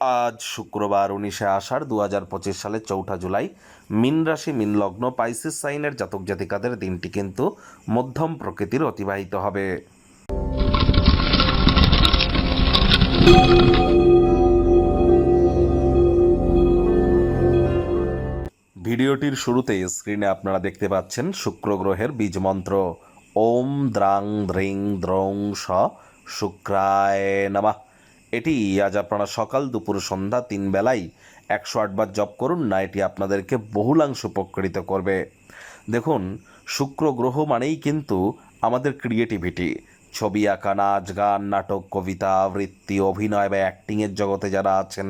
আজ শুক্রবার উনিশে আষাঢ় দু হাজার পঁচিশ সালের চৌঠা জুলাই মিন রাশি, মিন লগ্ন, পাইসিস সাইনের জাতক জাতিকাদের দিনটি কিন্তু মধ্যম প্রকৃতির অতিবাহিত হবে। ভিডিওটির শুরুতে স্ক্রিনে আপনারা দেখতে পাচ্ছেন শুক্র গ্রহের বীজ মন্ত্র। ওম দ্রাং দ্রিং দ্রং স শুক্রায় নমঃ। এটি আজ আপনারা সকাল দুপুর সন্ধ্যা তিন বেলায় একশো আটবার জপ করুন, না এটি আপনাদেরকে বহুলাংশ উপকৃত করবে। দেখুন, শুক্র গ্রহ মানেই কিন্তু আমাদের ক্রিয়েটিভিটি ছবি আঁকা, নাচ, গান, নাটক, কবিতা, আবৃত্তি, অভিনয় বা অ্যাক্টিংয়ের জগতে যারা আছেন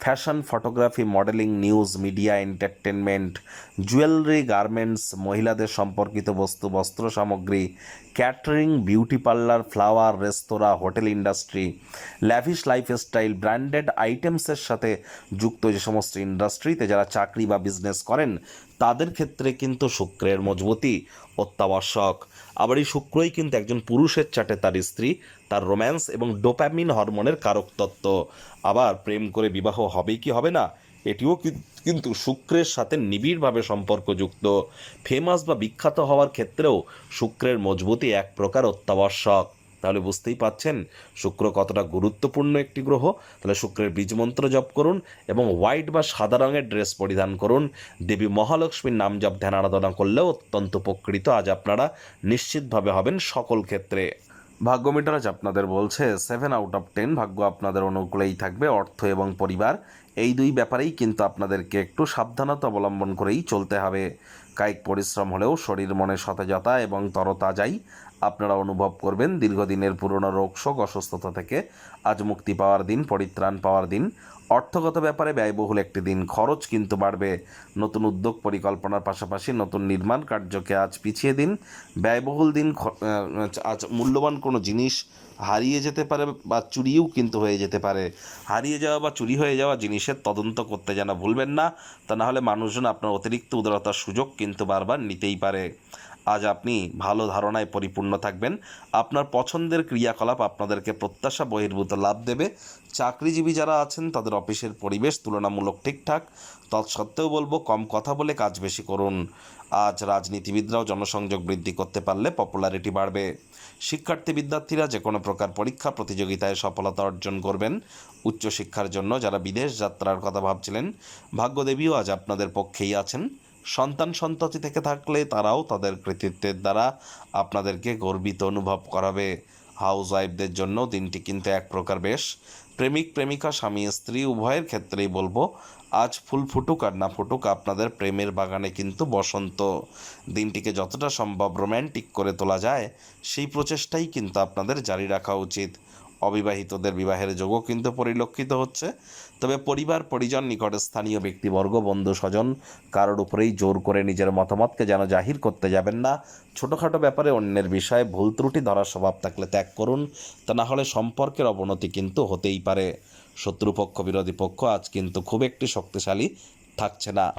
fashion photography modelling news media entertainment jewellery garments মহিলাদের সম্পর্কিত বস্তু, বস্ত্র সামগ্রী catering beauty parlour flower restaurant hotel industry lavish lifestyle branded আইটেমসের সাথে যুক্ত যে সমস্ত ইন্ডাস্ট্রিতে যারা চাকরি বা বিজনেস করেন তাদের ক্ষেত্রে কিন্তু শুক্রের মজবুতি অত্যাবশ্যক। আবার এই শুক্রই কিন্তু একজন পুরুষের চাটে তার স্ত্রী, তার রোম্যান্স এবং ডোপ্যামিন হরমোনের কারক তত্ত্ব। আবার প্রেম করে বিবাহ হবে কি হবে না? এটিও কিন্তু শুক্রের সাথে নিবিড়ভাবে সম্পর্কযুক্ত। ফেমাস বা বিখ্যাত হওয়ার ক্ষেত্রেও শুক্রের মজবুতি এক প্রকার অত্যাবশ্যক। তাহলে বুঝতেই পাচ্ছেন শুক্র কতটা গুরুত্বপূর্ণ একটি গ্রহ। তাহলে শুক্রের বীজমন্ত্র জপ করুন এবং হোয়াইট বা সাদা রঙের ড্রেস পরিধান করুন। দেবী মহালক্ষ্মীর নাম জপ ধ্যান আরাধনা করলেও অত্যন্ত উপকৃত। আজ আপনারা নিশ্চিতভাবে হবেন সকল ক্ষেত্রে। ভাগ্য মিটার আজ আপনাদের বলছে সেভেন আউট অফ টেন ভাগ্য আপনাদের অনুকূলেই থাকবে অর্থ এবং পরিবার। এই দুই ব্যাপারেই কিন্তু আপনাদেরকে একটু সাবধানতা অবলম্বন করেই চলতে হবে। কায়িক পরিশ্রম হলেও শরীর মনে সতেজতা এবং তরতাজাই আপনারা অনুভব করবেন দীর্ঘদিনের পুরনো রোগ, শোক, অসুস্থতা থেকে। আজ মুক্তি পাওয়ার দিন, পরিত্রাণ পাওয়ার দিন। অর্থগত ব্যাপারে ব্যয়বহুল একটি দিন। খরচ কিন্তু বাড়বে। নতুন উদ্যোগ পরিকল্পনার পাশাপাশি নতুন নির্মাণ কার্যকে আজ পিছিয়ে দিন। ব্যয়বহুল দিন আজ মূল্যবান কোনো জিনিস হারিয়ে যেতে পারে বা চুরিও কিন্তু হয়ে যেতে পারে। হারিয়ে যাওয়া বা চুরি হয়ে যাওয়া জিনিসের তদন্ত করতে যেন ভুলবেন না, তা নাহলে মানুষজন আপনার অতিরিক্ত উদারতার সুযোগ কিন্তু বারবার নিতেই পারে। আজ আপনি ভালো ধারণায় পরিপূর্ণ থাকবেন। আপনার পছন্দের ক্রিয়াকলাপ আপনাদেরকে প্রত্যাশা, বহির্ভূত লাভ দেবে। চাকরিজীবী যারা আছেন, তাদের অফিসের পরিবেশ তুলনামূলক ঠিকঠাক। তৎসত্ত্বেও বলব, কম কথা বলে কাজ বেশি করুন। আজ রাজনীতিবিদরাও জনসংযোগ বৃদ্ধি করতে পারলে পপুলারিটি বাড়বে। শিক্ষার্থী বিদ্যার্থীরা যে কোনো প্রকার পরীক্ষা, প্রতিযোগিতায় সফলতা অর্জন করবেন। উচ্চশিক্ষার জন্য যারা বিদেশ যাত্রার কথা ভাবছিলেন, ভাগ্যদেবীও আজ আপনাদের পক্ষেই আছেন। সন্তান সন্ততি থেকে থাকলে তারাও তাদের কৃতিত্বের দ্বারা আপনাদেরকে গর্বিত অনুভব করাবে। হাউস ওয়াইফদের জন্য দিনটি কিন্তু এক প্রকার বেশ। প্রেমিক, প্রেমিকা, স্বামী, স্ত্রী, উভয়ের ক্ষেত্রেই বলব, আজ ফুল ফুটুক আর না ফুটুক আপনাদের প্রেমের বাগানে কিন্তু বসন্ত। দিনটিকে যতটা সম্ভব রোম্যান্টিক করে তোলা যায়, সেই প্রচেষ্টাই কিন্তু আপনাদের জারি রাখা উচিত। অবিবাহিতদের বিবাহের যোগও কিন্তু পরিলক্ষিত হচ্ছে। তবে পরিবার, পরিজন, নিকটে স্থানীয় ব্যক্তিবর্গ, বন্ধু, স্বজন কারোর উপরেই জোর করে নিজের মতামতকে যেন জাহির করতে যাবেন না। ছোটোখাটো ব্যাপারে অন্যের বিষয়ে ভুল ত্রুটি ধরার স্বভাব থাকলে ত্যাগ করুন। তা না হলে সম্পর্কের অবনতি কিন্তু হতেই পারে। শত্রুপক্ষ, বিরোধী পক্ষ আজ কিন্তু খুব একটি শক্তিশালী থাকছে না।